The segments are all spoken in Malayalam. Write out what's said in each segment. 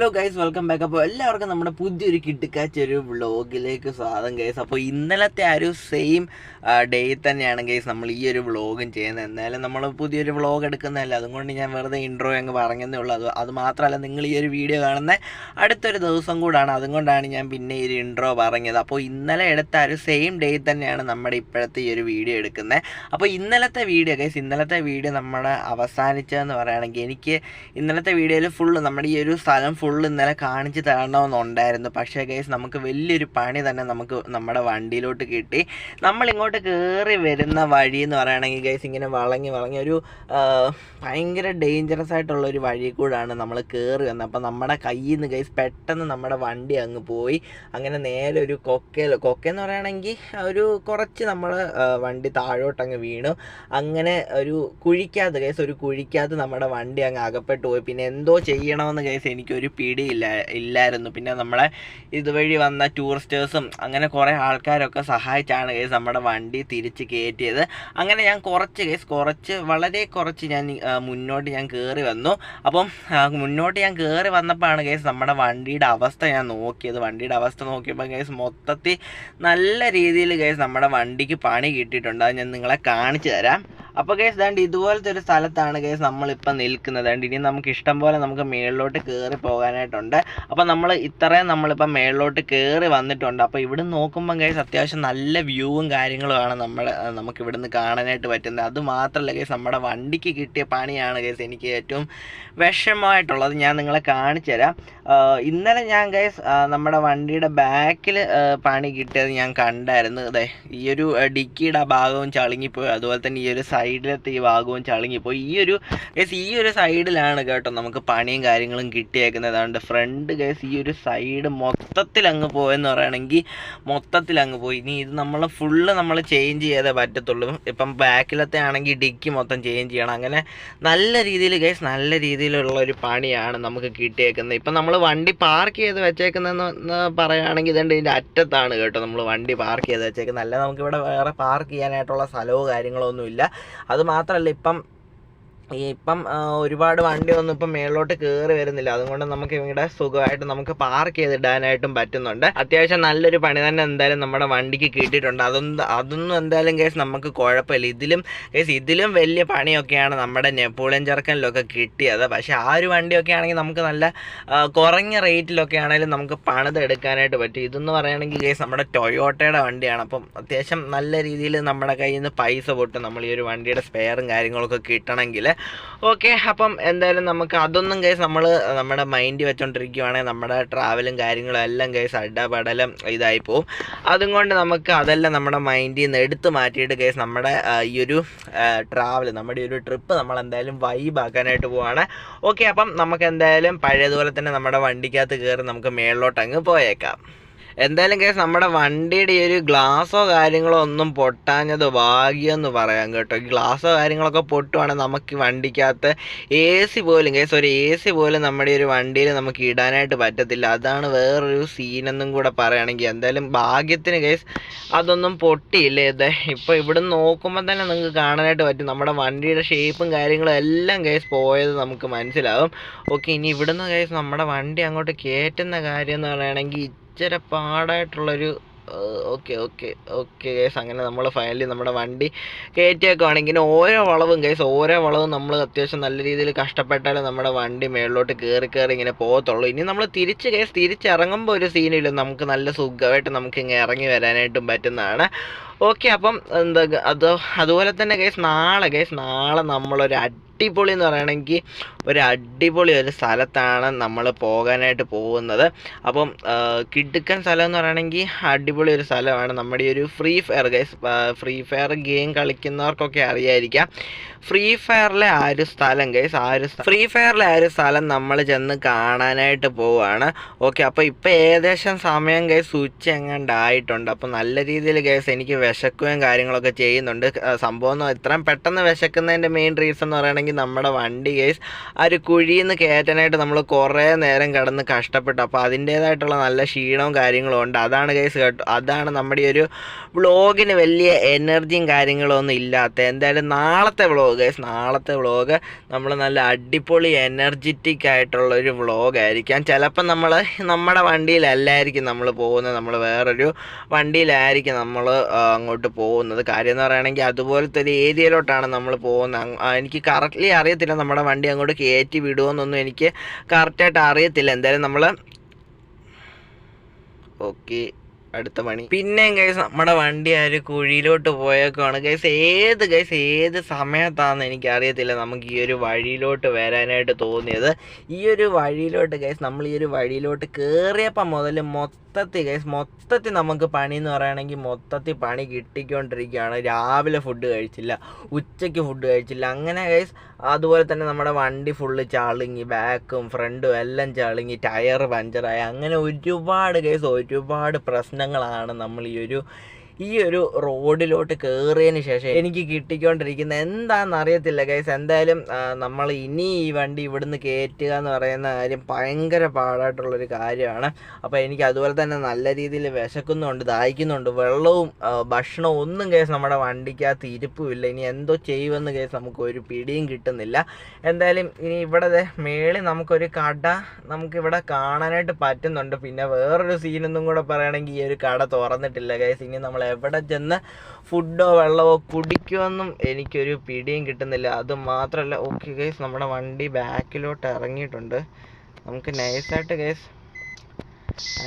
ഹലോ ഗൈസ് വെൽക്കം ബാക്ക് അപ്പോൾ എല്ലാവർക്കും നമ്മുടെ പുതിയൊരു കിട്ടിക്കാച്ച ഒരു വ്ളോഗിലേക്ക് സ്വാഗതം ഗൈസ് അപ്പോൾ ഇന്നലത്തെ ആ ഒരു സെയിം ഡേ തന്നെയാണ് ഗൈസ് നമ്മൾ ഈ ഒരു വ്ളോഗും ചെയ്യുന്നത്. എന്നാലും നമ്മൾ പുതിയൊരു വ്ളോഗ് എടുക്കുന്നതല്ല. അതുകൊണ്ട് ഞാൻ വെറുതെ ഇൻട്രോ അങ്ങ് പറഞ്ഞതേ ഉള്ളൂ. അത് അത് മാത്രമല്ല നിങ്ങൾ ഈ ഒരു വീഡിയോ കാണുന്ന അടുത്തൊരു ദിവസം കൂടാണ്. അതുകൊണ്ടാണ് ഞാൻ പിന്നെ ഈ ഒരു ഇൻട്രോ പറഞ്ഞത്. അപ്പോൾ ഇന്നലെ എടുത്ത ആ ഒരു സെയിം ഡേ തന്നെയാണ് നമ്മുടെ ഇപ്പോഴത്തെ ഈ ഒരു വീഡിയോ എടുക്കുന്നത്. അപ്പോൾ ഇന്നലത്തെ വീഡിയോ ഗൈസ് ഇന്നലത്തെ വീഡിയോ നമ്മുടെ അവസാനിച്ചതെന്ന് പറയുകയാണെങ്കിൽ എനിക്ക് ഇന്നലത്തെ വീഡിയോയിൽ ഫുള്ള് നമ്മുടെ ഈ ഒരു സ്ഥലം ഫുള്ള് ഇന്നലെ കാണിച്ച് തരണമെന്നുണ്ടായിരുന്നു. പക്ഷേ ഗൈസ് നമുക്ക് വലിയൊരു പണി തന്നെ നമുക്ക് നമ്മുടെ വണ്ടിയിലോട്ട് കിട്ടി. നമ്മളിങ്ങോട്ട് കയറി വരുന്ന വഴി എന്ന് പറയുകയാണെങ്കിൽ ഗൈസ് ഇങ്ങനെ വളങ്ങി വളങ്ങി ഒരു ഭയങ്കര ഡേഞ്ചറസ് ആയിട്ടുള്ള ഒരു വഴി കൂടാണ് നമ്മൾ കയറി വന്നത്. അപ്പം നമ്മുടെ കയ്യിൽ നിന്ന് ഗൈസ് പെട്ടെന്ന് നമ്മുടെ വണ്ടി അങ്ങ് പോയി. അങ്ങനെ നേരെ ഒരു കൊക്കയിൽ കൊക്കയെന്ന് പറയുകയാണെങ്കിൽ ഒരു കുറച്ച് നമ്മൾ വണ്ടി താഴോട്ടങ്ങ് വീണു. അങ്ങനെ ഒരു കുഴിക്കകത്ത് കേസ് ഒരു കുഴിക്കകത്ത് നമ്മുടെ വണ്ടി അങ്ങ് അകപ്പെട്ടു പോയി. പിന്നെ എന്തോ ചെയ്യണമെന്ന് കേസ് എനിക്കൊരു പിടിയില്ല ഇല്ലായിരുന്നു. പിന്നെ നമ്മളെ ഇതുവഴി വന്ന ടൂറിസ്റ്റേഴ്സും അങ്ങനെ കുറേ ആൾക്കാരൊക്കെ സഹായിച്ചാണ് കേസ് നമ്മുടെ വണ്ടി തിരിച്ച് കയറ്റിയത് അങ്ങനെ ഞാൻ കുറച്ച് കേസ് കുറച്ച് വളരെ കുറച്ച് ഞാൻ മുന്നോട്ട് ഞാൻ കയറി വന്നു. അപ്പം മുന്നോട്ട് ഞാൻ കയറി വന്നപ്പോഴാണ് കേസ് നമ്മുടെ വണ്ടിയുടെ അവസ്ഥ ഞാൻ നോക്കിയത്. വണ്ടിയുടെ അവസ്ഥ നോക്കിയപ്പോൾ കേസ് മൊത്തത്തിൽ നല്ല രീതിയിൽ കേസ് നമ്മുടെ വണ്ടിക്ക് പണി കിട്ടിയിട്ടുണ്ട്. അത് ഞാൻ നിങ്ങളെ കാണിച്ചു തരാം. അപ്പോൾ കേസ് ദാണ്ട് ഇതുപോലത്തെ ഒരു സ്ഥലത്താണ് കേസ് നമ്മളിപ്പോൾ നിൽക്കുന്നത്. ദാണ്ട് ഇനി നമുക്ക് ഇഷ്ടം പോലെ നമുക്ക് മേളിലോട്ട് കയറി പോകാനായിട്ടുണ്ട്. അപ്പോൾ നമ്മൾ ഇത്രയും നമ്മളിപ്പോൾ മേളിലോട്ട് കയറി വന്നിട്ടുണ്ട്. അപ്പോൾ ഇവിടെ നോക്കുമ്പോൾ കേസ് അത്യാവശ്യം നല്ല വ്യൂവും കാര്യങ്ങളുമാണ് നമ്മൾ നമുക്ക് ഇവിടുന്ന് കാണാനായിട്ട് പറ്റുന്നത്. അത് മാത്രമല്ല കേസ് നമ്മുടെ വണ്ടിക്ക് കിട്ടിയ പണിയാണ് കേസ് എനിക്ക് ഏറ്റവും വിഷമമായിട്ടുള്ളത്. ഞാൻ നിങ്ങളെ കാണിച്ചു തരാം. ഇന്നലെ ഞാൻ ഗൈസ് നമ്മുടെ വണ്ടിയുടെ ബാക്കിൽ പണി കിട്ടിയത് ഞാൻ കണ്ടായിരുന്നു. അതെ ഈ ഒരു ഡിക്കിയുടെ ആ ഭാഗവും ചളുങ്ങിപ്പോയി. അതുപോലെ തന്നെ ഈ ഒരു സൈഡിലത്തെ ഈ ഭാഗവും ചളുങ്ങിപ്പോയി. ഈ ഒരു ഗൈസ് ഈ ഒരു സൈഡിലാണ് കേട്ടോ നമുക്ക് പണിയും കാര്യങ്ങളും കിട്ടിയേക്കുന്നത്. അതുകൊണ്ട് ഫ്രണ്ട് ഗൈസ് ഈ ഒരു സൈഡ് മൊത്തത്തിൽ അങ്ങ് പോയെന്ന് പറയുകയാണെങ്കിൽ മൊത്തത്തിൽ അങ്ങ് പോയി. ഇനി ഇത് നമ്മൾ ഫുള്ള് നമ്മൾ ചേഞ്ച് ചെയ്തേ പറ്റത്തുള്ളൂ. ഇപ്പം ബാക്കിലത്തെ ആണെങ്കിൽ ഡിക്കി മൊത്തം ചേഞ്ച് ചെയ്യണം. അങ്ങനെ നല്ല രീതിയിൽ ഗൈസ് നല്ല രീതിയിലുള്ള ഒരു പണിയാണ് നമുക്ക് കിട്ടിയേക്കുന്നത്. ഇപ്പം നമ്മൾ വണ്ടി പാർക്ക് ചെയ്ത് വെച്ചേക്കുന്നതെന്ന് പറയുകയാണെങ്കിൽ ഇതുണ്ട് ഇതിന്റെ അറ്റത്താണ് കേട്ടോ നമ്മൾ വണ്ടി പാർക്ക് ചെയ്ത് വെച്ചേക്കുന്നത്. അല്ല നമുക്കിവിടെ വേറെ പാർക്ക് ചെയ്യാനായിട്ടുള്ള സ്ഥലമോ കാര്യങ്ങളോ ഒന്നുമില്ല. അത് മാത്രമല്ല ഇപ്പം ഇപ്പം ഒരുപാട് വണ്ടി ഒന്നും ഇപ്പം മേളിലോട്ട് കയറി വരുന്നില്ല. അതുകൊണ്ട് നമുക്ക് ഇവിടെ സുഖമായിട്ട് നമുക്ക് പാർക്ക് ചെയ്തിടാനായിട്ടും പറ്റുന്നുണ്ട്. അത്യാവശ്യം നല്ലൊരു പണി തന്നെ എന്തായാലും നമ്മുടെ വണ്ടിക്ക് കിട്ടിയിട്ടുണ്ട്. അതൊന്നും അതൊന്നും എന്തായാലും കേസ് നമുക്ക് കുഴപ്പമില്ല. ഇതിലും കേസ് ഇതിലും വലിയ പണിയൊക്കെയാണ് നമ്മുടെ നെപ്പോളിയൻ ചെറുക്കനിലൊക്കെ കിട്ടിയത്. പക്ഷേ ആ ഒരു വണ്ടിയൊക്കെ ആണെങ്കിൽ നമുക്ക് നല്ല കുറഞ്ഞ റേറ്റിലൊക്കെ ആണെങ്കിലും നമുക്ക് പണിതെടുക്കാനായിട്ട് പറ്റും. ഇതെന്ന് പറയുകയാണെങ്കിൽ കേസ് നമ്മുടെ ടൊയോട്ടയുടെ വണ്ടിയാണ്. അപ്പം അത്യാവശ്യം നല്ല രീതിയിൽ നമ്മുടെ കയ്യിൽ നിന്ന് പൈസ പൊട്ടും. നമ്മൾ ഈ ഒരു വണ്ടിയുടെ സ്പെയറും കാര്യങ്ങളൊക്കെ കിട്ടണമെങ്കിൽ. ഓക്കെ അപ്പം എന്തായാലും നമുക്ക് അതൊന്നും കേസ് നമ്മൾ നമ്മുടെ മൈൻഡ് വെച്ചോണ്ടിരിക്കുവാണെങ്കിൽ നമ്മുടെ ട്രാവലും കാര്യങ്ങളും എല്ലാം കേസ് അടപടലം ഇതായി പോവും. അതും കൊണ്ട് നമുക്ക് അതെല്ലാം നമ്മുടെ മൈൻഡിൽ നിന്ന് എടുത്ത് മാറ്റിയിട്ട് കേസ് നമ്മുടെ ഈ ഒരു ട്രാവൽ നമ്മുടെ ഈ ഒരു ട്രിപ്പ് നമ്മൾ എന്തായാലും വൈബ് ആക്കാനായിട്ട് പോവാണ്. ഓക്കെ അപ്പം നമുക്ക് എന്തായാലും പഴയതുപോലെ തന്നെ നമ്മുടെ വണ്ടിക്കകത്ത് കയറി നമുക്ക് മേളിലോട്ട് അങ്ങ് പോയേക്കാം. എന്തായാലും കേസ് നമ്മുടെ വണ്ടിയുടെ ഈ ഒരു ഗ്ലാസോ കാര്യങ്ങളോ ഒന്നും പൊട്ടാഞ്ഞത് ഭാഗ്യം എന്ന് പറയാം കേട്ടോ. ഈ ഗ്ലാസോ കാര്യങ്ങളൊക്കെ പൊട്ടുവാണെങ്കിൽ നമുക്ക് വണ്ടിക്കകത്ത് എ സി പോലും കേസ് ഒരു എ സി പോലും നമ്മുടെ ഒരു വണ്ടിയിൽ നമുക്ക് ഇടാനായിട്ട് പറ്റത്തില്ല. അതാണ് വേറൊരു സീനെന്നും കൂടെ പറയുകയാണെങ്കിൽ എന്തായാലും ഭാഗ്യത്തിന് കേസ് അതൊന്നും പൊട്ടിയില്ലേ? ഇത് ഇപ്പോൾ ഇവിടെ നോക്കുമ്പോൾ തന്നെ നിങ്ങൾക്ക് കാണാനായിട്ട് പറ്റും. നമ്മുടെ വണ്ടിയുടെ ഷേപ്പും കാര്യങ്ങളും എല്ലാം കേസ് പോയത് നമുക്ക് മനസ്സിലാവും. ഓക്കെ ഇനി ഇവിടുന്ന് കേസ് നമ്മുടെ വണ്ടി അങ്ങോട്ട് കയറ്റുന്ന കാര്യം എന്ന് പറയുകയാണെങ്കിൽ ഇച്ചിരി പാടായിട്ടുള്ളൊരു ഓക്കെ ഓക്കെ ഓക്കെ കേസ് അങ്ങനെ നമ്മൾ ഫൈനലി നമ്മുടെ വണ്ടി കയറ്റിയേക്കുവാണെങ്കിൽ ഓരോ വളവും കേസ് ഓരോ വളവും നമ്മൾ അത്യാവശ്യം നല്ല രീതിയിൽ കഷ്ടപ്പെട്ടാലേ നമ്മുടെ വണ്ടി മേളിലോട്ട് കയറി കയറി ഇങ്ങനെ പോകത്തുള്ളൂ. ഇനി നമ്മൾ തിരിച്ച് കേസ് തിരിച്ചിറങ്ങുമ്പോൾ ഒരു സീനില്ല നമുക്ക് നല്ല സുഖമായിട്ട് നമുക്ക് ഇങ്ങനെ ഇറങ്ങി വരാനായിട്ടും പറ്റുന്നതാണ്. ഓക്കെ അപ്പം എന്താ അത് അതുപോലെ തന്നെ കേസ് നാളെ കേസ് നാളെ നമ്മളൊരു അടിപൊളി എന്ന് പറയുകയാണെങ്കിൽ ഒരു അടിപൊളി ഒരു സ്ഥലത്താണ് നമ്മൾ പോകാനായിട്ട് പോകുന്നത്. അപ്പം കിടുക്കൻ സ്ഥലം എന്ന് പറയുകയാണെങ്കിൽ അടിപൊളി ഒരു സ്ഥലമാണ്. നമ്മുടെ ഈ ഒരു free fire guys free fire game കളിക്കുന്നവർക്കൊക്കെ അറിയായിരിക്കാം. ഫ്രീ ഫയറിലെ ആ ഒരു സ്ഥലം ഗൈസ് ആ ഒരു ഫ്രീ ഫയറിലെ ആ ഒരു സ്ഥലം നമ്മൾ ചെന്ന് കാണാനായിട്ട് പോവുകയാണ്. ഓക്കെ അപ്പോൾ ഇപ്പോൾ ഏകദേശം സമയം ഗൈസ് ഉച്ച എങ്ങാണ്ടായിട്ടുണ്ട് അപ്പോൾ നല്ല രീതിയിൽ ഗൈസ് എനിക്ക് വിശക്കുകയും കാര്യങ്ങളൊക്കെ ചെയ്യുന്നുണ്ട്. സംഭവം ഇത്രയും പെട്ടെന്ന് വിശക്കുന്നതിന്റെ മെയിൻ റീസൺ എന്ന് പറയുകയാണെങ്കിൽ പറയുകയാണെങ്കിൽ നമ്മുടെ വണ്ടി കേസ് ആ ഒരു കുഴിയിൽ നിന്ന് കയറ്റാനായിട്ട് നമ്മൾ കുറേ നേരം കിടന്ന് കഷ്ടപ്പെട്ടു. അപ്പോൾ അതിന്റേതായിട്ടുള്ള നല്ല ക്ഷീണവും കാര്യങ്ങളും ഉണ്ട്. അതാണ് കേസ് കേട്ടോ അതാണ് നമ്മുടെ ഒരു വ്ളോഗിന് വലിയ എനർജിയും കാര്യങ്ങളും ഒന്നും ഇല്ലാത്ത. എന്തായാലും നാളത്തെ വ്ളോഗ് കേസ് നാളത്തെ വ്ളോഗ് നമ്മൾ നല്ല അടിപൊളി എനർജറ്റിക് ആയിട്ടുള്ള ഒരു വ്ളോഗായിരിക്കാം ചിലപ്പോൾ നമ്മൾ നമ്മുടെ വണ്ടിയിലല്ലായിരിക്കും നമ്മൾ പോകുന്നത്. നമ്മൾ വേറൊരു വണ്ടിയിലായിരിക്കും നമ്മൾ അങ്ങോട്ട് പോകുന്നത്. കാര്യം എന്ന് പറയുകയാണെങ്കിൽ അതുപോലത്തെ ഒരു ഏരിയയിലോട്ടാണ് നമ്മൾ പോകുന്നത്. എനിക്ക് ആ, കറക്റ്റ്ലി അറിയത്തില്ല നമ്മുടെ വണ്ടി അങ്ങോട്ട് കയറ്റി വിടുമോയെന്നൊന്നും എനിക്ക് കറക്റ്റായിട്ട് അറിയത്തില്ല. എന്തായാലും നമ്മൾ ഓക്കെ അടുത്ത പണി. പിന്നെയും ഗൈസ് നമ്മുടെ വണ്ടി ആര് കുഴിയിലോട്ട് പോയേക്കാണ് ഗൈസ് ഏത് ഗൈസ് ഏത് സമയത്താണെന്ന് എനിക്ക് അറിയത്തില്ല നമുക്ക് ഈ ഒരു വഴിയിലോട്ട് വരാനായിട്ട് തോന്നിയത്. ഈ ഒരു വഴിയിലോട്ട് ഗൈസ് നമ്മൾ ഈ ഒരു വഴിയിലോട്ട് കയറിയപ്പോൾ മുതൽ മൊത്തത്തിൽ ഗൈസ് മൊത്തത്തിൽ നമുക്ക് പണി എന്ന് പറയുകയാണെങ്കിൽ മൊത്തത്തിൽ പണി കിട്ടിക്കൊണ്ടിരിക്കുകയാണ്. രാവിലെ ഫുഡ് കഴിച്ചില്ല ഉച്ചയ്ക്ക് ഫുഡ് കഴിച്ചില്ല. അങ്ങനെ ഗൈസ് അതുപോലെ തന്നെ നമ്മുടെ വണ്ടി ഫുള്ള് ചളുങ്ങി ബാക്കും ഫ്രണ്ടും എല്ലാം ചളുങ്ങി ടയർ പഞ്ചറായി. അങ്ങനെ ഒരുപാട് ഗൈസ് ഒരുപാട് പ്രശ്നങ്ങളാണ് നമ്മൾ ഈ ഒരു ഈ ഒരു റോഡിലോട്ട് കയറിയതിന് ശേഷം എനിക്ക് കിട്ടിക്കൊണ്ടിരിക്കുന്ന എന്താണെന്ന് അറിയത്തില്ല ഗൈസ് എന്തായാലും നമ്മൾ ഇനി ഈ വണ്ടി ഇവിടുന്ന് കയറ്റുക എന്ന് പറയുന്ന കാര്യം ഭയങ്കര പാടായിട്ടുള്ളൊരു കാര്യമാണ്. അപ്പോൾ എനിക്ക് അതുപോലെ തന്നെ നല്ല രീതിയിൽ വിശക്കുന്നുണ്ട് ദാഹിക്കുന്നുണ്ട്. വെള്ളവും ഭക്ഷണവും ഒന്നും കേസ് നമ്മുടെ വണ്ടിക്കകത്ത് ഇരിപ്പുമില്ല. ഇനി എന്തോ ചെയ്യുമെന്ന് കേസ് നമുക്ക് ഒരു പിടിയും കിട്ടുന്നില്ല. എന്തായാലും ഇനി ഇവിടെ മേളിൽ നമുക്കൊരു കട നമുക്കിവിടെ കാണാനായിട്ട് പറ്റുന്നുണ്ട്. പിന്നെ വേറൊരു സീനൊന്നും കൂടെ പറയുകയാണെങ്കിൽ ഈ ഒരു കട തുറന്നിട്ടില്ല കേസ് ഇനി നമ്മൾ എവിടെ ചെന്ന് ഫുഡോ വെള്ളമോ കുടിക്കുമെന്നും എനിക്കൊരു പിടിയും കിട്ടുന്നില്ല. അത് മാത്രമല്ല ഓക്കെ ഗൈസ് നമ്മുടെ വണ്ടി ബാക്കിലോട്ട് ഇറങ്ങിയിട്ടുണ്ട്. നമുക്ക് നൈസായിട്ട് ഗൈസ്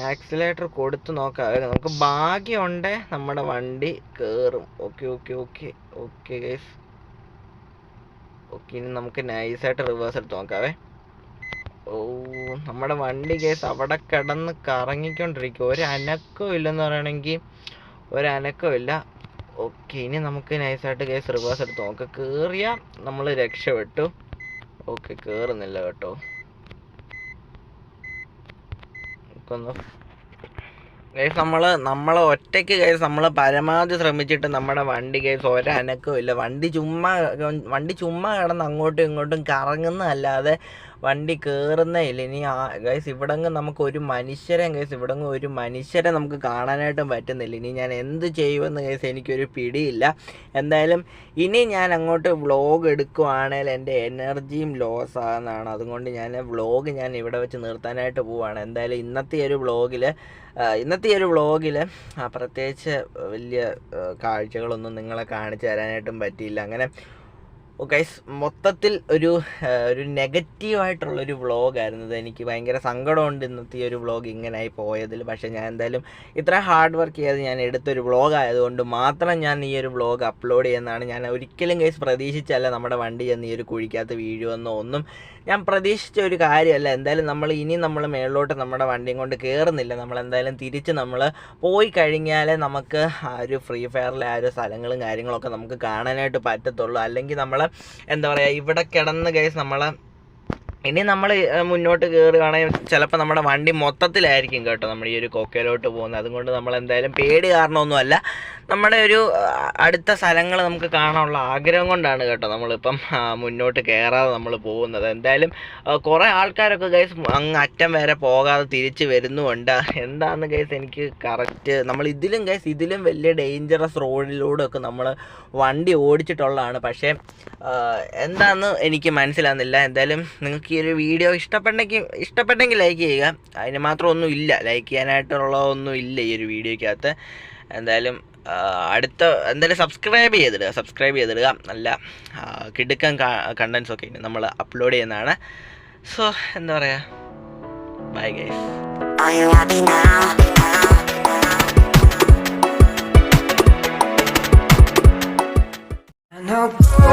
ആക്സിലേറ്റർ കൊടുത്ത് നോക്കാം. നമുക്ക് ഭാഗ്യമുണ്ടേ നമ്മുടെ വണ്ടി കയറും okay okay okay okay guys okay ഇനി നമുക്ക് നൈസായിട്ട് റിവേഴ്സ് എടുത്ത് നോക്കാവേ. ഓ നമ്മുടെ വണ്ടി കേസ് അവിടെ കിടന്ന് കറങ്ങിക്കൊണ്ടിരിക്കും. ഒരു അനക്കവും ഇല്ലെന്ന് പറയണമെങ്കിൽ ഒരു അനക്കവും ഇല്ല ഓക്കെ ഇനി നമുക്ക് നൈസായിട്ട് കേസ് റിവേഴ്സ് എടുത്ത് നോക്കാം. കയറിയാൽ നമ്മൾ രക്ഷപ്പെട്ടു. ഓക്കെ കയറുന്നില്ല കേട്ടോ. ഗൈസ് നമ്മൾ നമ്മൾ ഒറ്റയ്ക്ക് ഗൈസ് നമ്മൾ പരമാവധി ശ്രമിച്ചിട്ട് നമ്മുടെ വണ്ടി ഗൈസ് ഒരനക്കവും ഇല്ല വണ്ടി ചുമ്മാ വണ്ടി ചുമ്മാ കിടന്ന് അങ്ങോട്ടും ഇങ്ങോട്ടും കറങ്ങുന്നതല്ലാതെ വണ്ടി കയറുന്നേ ഇല്ല. ഇനി ഗൈസ് ഇവിടങ്ങ് നമുക്ക് ഒരു മനുഷ്യരെ ഗൈസ് ഇവിടങ്ങ് ഒരു മനുഷ്യരെ നമുക്ക് കാണാനായിട്ടും പറ്റുന്നില്ല. ഇനി ഞാൻ എന്ത് ചെയ്യുമെന്ന് ഗൈസ് എനിക്കൊരു പിടിയില്ല. എന്തായാലും ഇനി ഞാൻ അങ്ങോട്ട് വ്ളോഗ് എടുക്കുവാണെങ്കിൽ എന്റെ എനർജിയും ലോസ് ആകുന്നതാണ് അതുകൊണ്ട് ഞാൻ വ്ളോഗ് ഞാൻ ഇവിടെ വെച്ച് നിർത്താനായിട്ട് പോവുകയാണ് എന്തായാലും ഇന്നത്തെ ഒരു വ്ളോഗിൽ ഇന്നത്തെ ഒരു വ്ളോഗിൽ പ്രത്യേകിച്ച് വലിയ കാഴ്ചകളൊന്നും നിങ്ങളെ കാണിച്ചു തരാനായിട്ടും പറ്റിയില്ല. അങ്ങനെ ഗൈസ് മൊത്തത്തിൽ ഒരു ഒരു നെഗറ്റീവായിട്ടുള്ളൊരു ഇത് എനിക്ക് ഭയങ്കര സങ്കടമുണ്ട് ഇന്നത്തെ ഈ ഒരു വ്ളോഗ് ഇങ്ങനായി പോയതിൽ. പക്ഷേ ഞാൻ എന്തായാലും ഇത്ര ഹാർഡ് വർക്ക് ചെയ്ത് ഞാൻ എടുത്തൊരു വ്ളോഗ് ആയതുകൊണ്ട് മാത്രം ഞാൻ ഈ ഒരു വ്ളോഗ് അപ്ലോഡ് ചെയ്യുന്നതാണ്. ഞാൻ ഒരിക്കലും ഗൈസ് പ്രതീക്ഷിച്ചല്ല നമ്മുടെ വണ്ടി ചെന്ന് ഈ ഒരു കുഴിക്കകത്ത് വീഴുമെന്നോ ഒന്നും. ഞാൻ പ്രതീക്ഷിച്ച ഒരു കാര്യമല്ല. എന്തായാലും നമ്മൾ ഇനി നമ്മൾ മേളിലോട്ട് നമ്മുടെ വണ്ടിയും കൊണ്ട് കയറുന്നില്ല നമ്മൾ എന്തായാലും തിരിച്ച് നമ്മൾ പോയി കഴിഞ്ഞാലേ നമുക്ക് ആ ഒരു ഫ്രീ ഫയറിലെ ആ ഒരു സ്ഥലങ്ങളും കാര്യങ്ങളൊക്കെ നമുക്ക് കാണാനായിട്ട് പറ്റത്തുള്ളൂ. അല്ലെങ്കിൽ നമ്മൾ എന്താ പറയുക ഇവിടെ കിടന്ന് ഗൈസ് നമ്മൾ ഇനി നമ്മൾ മുന്നോട്ട് കയറുകയാണെങ്കിൽ ചിലപ്പോൾ നമ്മുടെ വണ്ടി മൊത്തത്തിലായിരിക്കും കേട്ടോ നമ്മൾ ഈ ഒരു കൊക്കയിലോട്ട് പോകുന്നത്. അതുകൊണ്ട് നമ്മൾ എന്തായാലും പേടി കാരണമൊന്നുമല്ല. നമ്മുടെ ഒരു അടുത്ത സ്ഥലങ്ങൾ നമുക്ക് കാണാനുള്ള ആഗ്രഹം കൊണ്ടാണ് കേട്ടോ നമ്മളിപ്പം മുന്നോട്ട് കയറാതെ നമ്മൾ പോകുന്നത്. എന്തായാലും കുറേ ആൾക്കാരൊക്കെ ഗൈസ് അങ്ങ് അറ്റം വരെ പോകാതെ തിരിച്ച് വരുന്നുമുണ്ട്. എന്താണെന്ന് ഗൈസ് എനിക്ക് കറക്റ്റ് നമ്മൾ ഇതിലും ഗൈസ് ഇതിലും വലിയ ഡേഞ്ചറസ് റോഡിലൂടെ ഒക്കെ നമ്മൾ വണ്ടി ഓടിച്ചിട്ടുള്ളതാണ്. പക്ഷേ എന്താണെന്ന് എനിക്ക് മനസ്സിലാകുന്നില്ല. എന്തായാലും നിങ്ങൾക്ക് ഈ ഒരു വീഡിയോ ഇഷ്ടപ്പെട്ടെങ്കിൽ ഇഷ്ടപ്പെട്ടെങ്കിൽ ലൈക്ക് ചെയ്യുക. അതിന് മാത്രം ഒന്നും ഇല്ല. ലൈക്ക് ചെയ്യാനായിട്ടുള്ള ഒന്നും ഇല്ല ഈ ഒരു വീഡിയോയ്ക്കകത്ത്. എന്തായാലും അടുത്ത എന്തായാലും സബ്സ്ക്രൈബ് ചെയ്തിടുക. സബ്സ്ക്രൈബ് ചെയ്തിടുക. നല്ല കിടുക്കൻ കണ്ടൻസ് ഒക്കെ ഇനി നമ്മൾ അപ്ലോഡ് ചെയ്യുന്നതാണ്. സോ എന്താ പറയുക ബൈ ഗൈസ് Are